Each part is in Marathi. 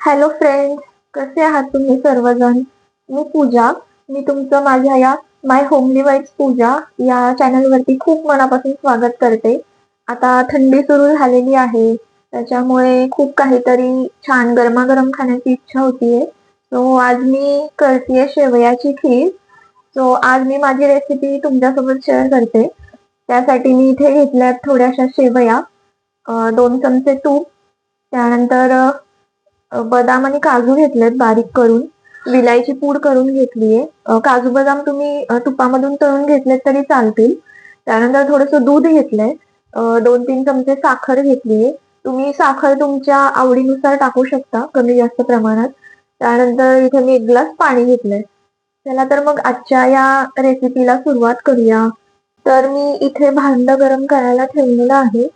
हॅलो फ्रेंड्स कसे आहात तुम्ही सर्वजण? मी पूजा. मी तुमचं माझ्या या माय होमली वाईट्स पूजा या चॅनलवरती खूप मनापासून स्वागत करते. आता थंडी सुरू झालेली आहे. त्याच्यामुळे खूप काहीतरी छान गरमागरम खाण्याची इच्छा होतीये. सो आज मी करतेय शेवयाची खीर. सो आज मी माझी रेसिपी तुमच्यासोबत शेअर करते. त्यासाठी मी इथे घेतल्या थोड्याशा शेवया. दोन चमचे तूप. त्यानंतर बदाम आणि काजू घेतलेत बारीक करून. विलायची पूड करून घेतलीये. काजू बदाम तुम्ही तुपामधून तळून घेतलेत तरी चालतील. त्यानंतर थोडस दूध घेतलंय. दोन तीन चमचे साखर घेतलीये. तुम्ही साखर तुमच्या आवडीनुसार टाकू शकता कमी जास्त प्रमाणात. त्यानंतर इथे मी एक ग्लास पाणी घेतलंय. चला तर मग आजच्या या रेसिपीला सुरुवात करूया. तर मी इथे भांड गरम करायला ठेवलेलं आहे.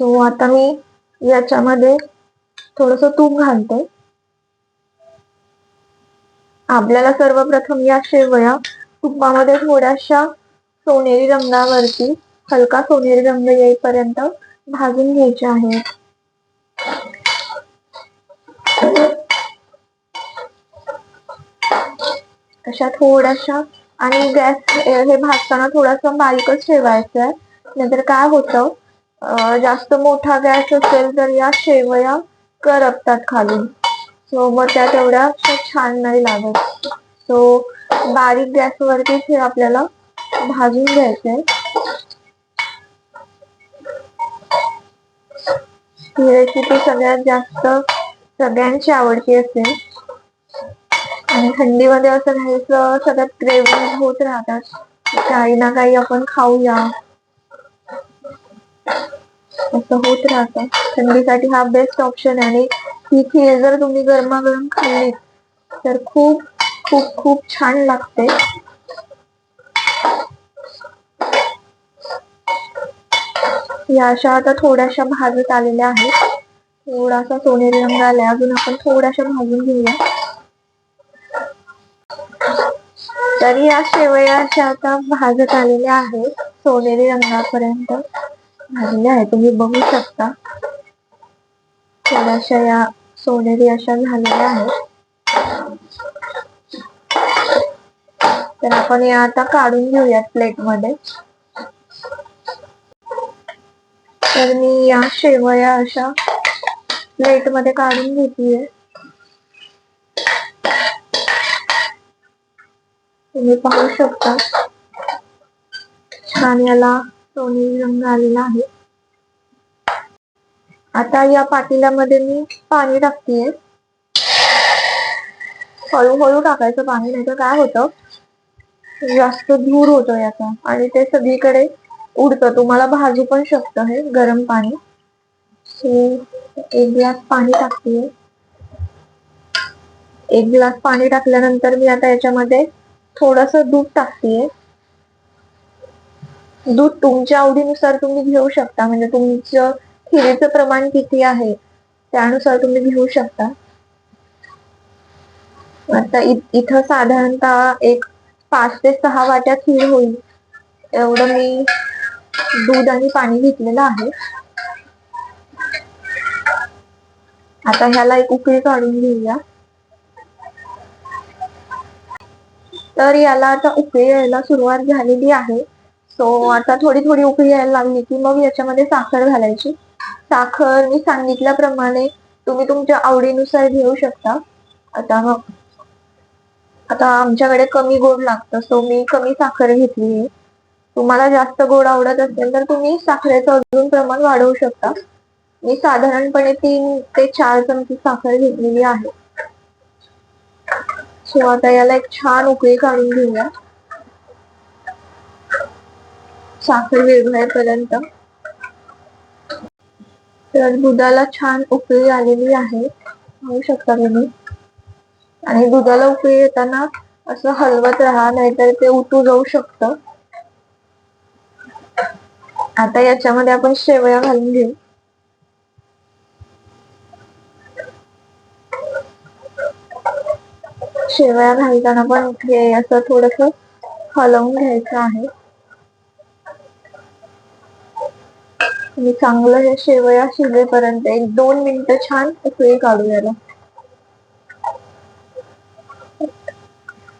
सो आता मी याच्यामध्ये थोडस तूप घालते. आपल्याला सर्वप्रथम या शेवया तुपामध्ये थोड्याशा सोनेरी रंगावरती हलका सोनेरी रंग येईपर्यंत भाजून घ्यायचे आहेत अशा थोड्याशा आणि गॅस हे भाजताना थोडासा बारीकच ठेवायचं आहे. नंतर काय होतं जास्त मोठा गॅस असेल तर या शेवया करपतात खालून. सो मग त्या तेवढ्या छान नाही लागत. सो बारीक गॅसवरतीच हे आपल्याला भाजून घ्यायचंय. ही रेसिपी सगळ्यात जास्त सगळ्यांची आवडती असते. आणि थंडीमध्ये असं घ्यायचं सगळ्यात क्रेविंग होत राहतात. काही ना काही आपण खाऊया. असं होत राहतं. थंडीसाठी हा बेस्ट ऑप्शन आहे. आणि ही खीर जर तुम्ही गरमागरम खाल्ली तर खूप खूप खूप छान लागते. या अशा आता थोड्याशा भाजत आलेल्या आहेत. थोडासा सोनेरी रंग आलाय. अजून आपण थोड्याशा भाजून घेऊया. तरी या शेवया अशा आता भाजत आलेल्या आहेत सोनेरी रंगापर्यंत. भाजल्या आहेत. तुम्ही बघू शकता. थोड्याशा या सोनेरी अशा झालेल्या आहेत. तर आपण या आता काढून घेऊयात प्लेटमध्ये. तर मी या शेवया अशा प्लेटमध्ये काढून घेतलीये तुम्ही पाहू शकता. छान याला सोनेरी रंग आलेला आहे. आता या पातेल्यामध्ये मी पाणी टाकतेय. हळूहळू टाकायचं पाणी नाही तर काय होतं? जास्त धूर होतो याचा आणि ते सगळीकडे उडतं. तुम्हाला भाजू पण शकतं हे गरम पाणी. सो एक ग्लास पाणी टाकतेय. एक ग्लास पाणी टाकल्यानंतर मी आता याच्यामध्ये थोडस दूध टाकते दूध तुमच्या आवडीनुसार तुम्ही घेऊ शकता. म्हणजे तुमचं खिरीचं प्रमाण किती आहे त्यानुसार तुम्ही घेऊ शकता. आता इथं साधारणतः एक पाच ते सहा वाट्या खीर होईल. एवढं मी दूध आणि पाणी घेतलेलं आहे. आता ह्याला एक उकळी काढून घेऊया. तर याला आता उकळी यायला सुरुवात झालेली आहे. सो आता थोडी थोडी उकळी यायला लागली की मग याच्यामध्ये साखर घालायची. साखर मी सांगितल्याप्रमाणे तुम्ही तुमच्या आवडीनुसार घेऊ शकता. आता मग आता आमच्याकडे कमी गोड लागतं सो मी कमी साखर घेतली आहे. तुम्हाला जास्त गोड आवडत असेल तर तुम्ही साखरेचं अजून प्रमाण वाढवू शकता. मी साधारणपणे तीन ते चार चमचे साखर घेतलेली आहे. सो आता याला एक छान उकळी काढून घेऊया. साखर विरघळेपर्यंत तर दुधाला छान उकळी आलेली आहे. पाहू शकता तुम्ही. आणि दुधाला उकळी येताना असं हलवत राहा नाहीतर ते उतू जाऊ शकतं. आता याच्यामध्ये आपण शेवया घालून घेऊ. शेवया घालताना पण हे असं थोडस हलवून घ्यायचं आहे. तुम्ही चांगलं हे शेवया शिवेपर्यंत एक दोन मिनिटं छान उकळी काढू याला.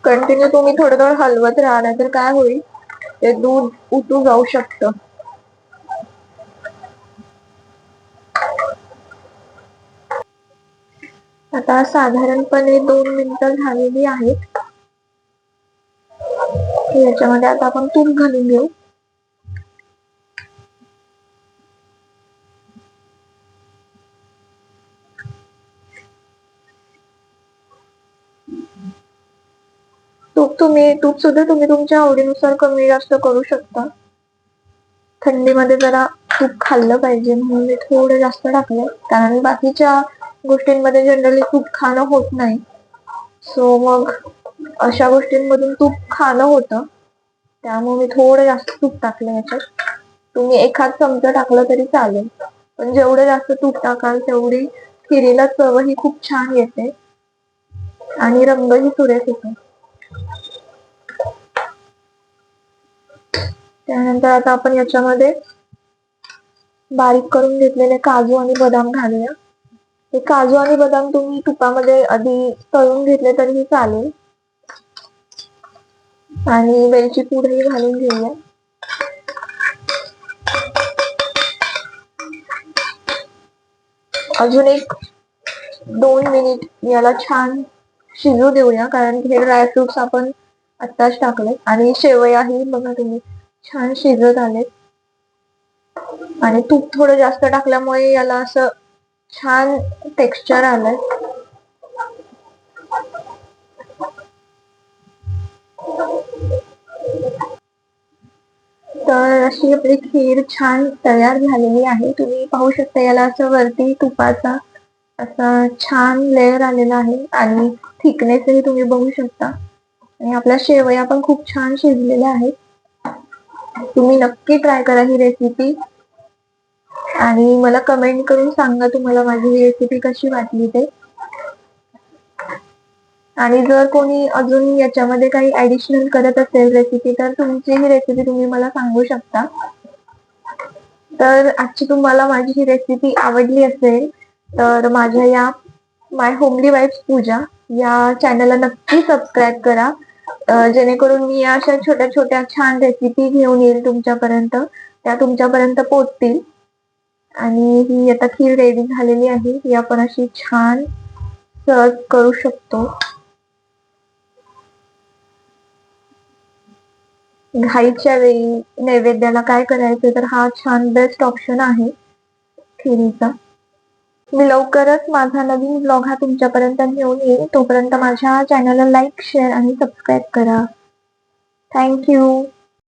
कंटिन्यू तुम्ही थोडं थोडं हलवत राहा नाहीतर काय होईल? ते दूध उठू जाऊ शकतं. आता साधारणपणे दोन मिनिटं झालेली आहेत. याच्यामध्ये आता आपण तूप घालून घेऊ. तूप तूप सुद्धा तुम्ही तुमच्या आवडीनुसार कमी जास्त करू शकता. थंडीमध्ये जरा तूप खाल्लं पाहिजे म्हणून मी थोडं जास्त टाकलं कारण बाकीच्या गोष्टींमध्ये जनरली तूप खाणं होत नाही. सो मग अशा गोष्टींमधून तूप खाणं होतं. त्यामुळे मी थोडं जास्त तूप टाकलं याच्यात. तुम्ही एखाद चमचा टाकलं तरी चालेल. पण जेवढं जास्त तूप टाकाल तेवढी खिरीला चव ही खूप छान येते. आणि रंगही सुरेख येतो. त्यानंतर आता आपण याच्यामध्ये बारीक करून घेतलेले काजू आणि बदाम घालूया. हे काजू आणि बदाम तुम्ही तुपामध्ये आधी तळून घेतले तरीही चालेल. आणि वेलची पूडही घालून घेऊया. अजून एक दोन मिनिट याला छान शिजू देऊया कारण हे ड्रायफ्रुट्स आपण आत्ताच टाकले आणि शेवयाही बघा तुम्ही. छान शिजत आले आणि तूप थोडं जास्त टाकल्यामुळे याला असं छान टेक्स्चर आलंय. तर अशी आपली खीर छान तयार झालेली आहे. तुम्ही पाहू शकता याला असं वरती तुपाचा असा छान लेअर आलेला आहे आणि थिकनेसही तुम्ही बघू शकता. आणि आपल्या शेवया पण खूप छान शिजलेल्या आहेत तुम्ही नक्की ट्राय करा ही रेसिपी आणि मला कमेंट करून सांगा तुम्हाला माझी ही रेसिपी कशी वाटली ते. आणि जर कोणी अजून याच्यामध्ये काही ऍडिशनल करत असेल रेसिपी तर तुमची ही रेसिपी तुम्ही मला सांगू शकता. तर आजची तुम्हाला माझी ही रेसिपी आवडली असेल तर माझ्या या माय होमली वाईफ्स पूजा या चॅनलला नक्की सबस्क्राईब करा. जेणेकरून मी अशा छोट्या छोट्या छान रेसिपी घेऊन येईल तुमच्यापर्यंत. त्या तुमच्यापर्यंत पोचतील. आणि ही आता खीर रेडी झालेली आहे. ही आपण अशी छान सर्व करू शकतो. घाईच्या वेळी नैवेद्याला काय करायचं तर हा छान बेस्ट ऑप्शन आहे खिरीचा. मी लवकरच माझा नवीन ब्लॉग हा तुमच्यापर्यंत घेऊन येईल तोपर्यंत माझ्या चॅनलला लाईक शेअर आणि सबस्क्राईब करा. Thank you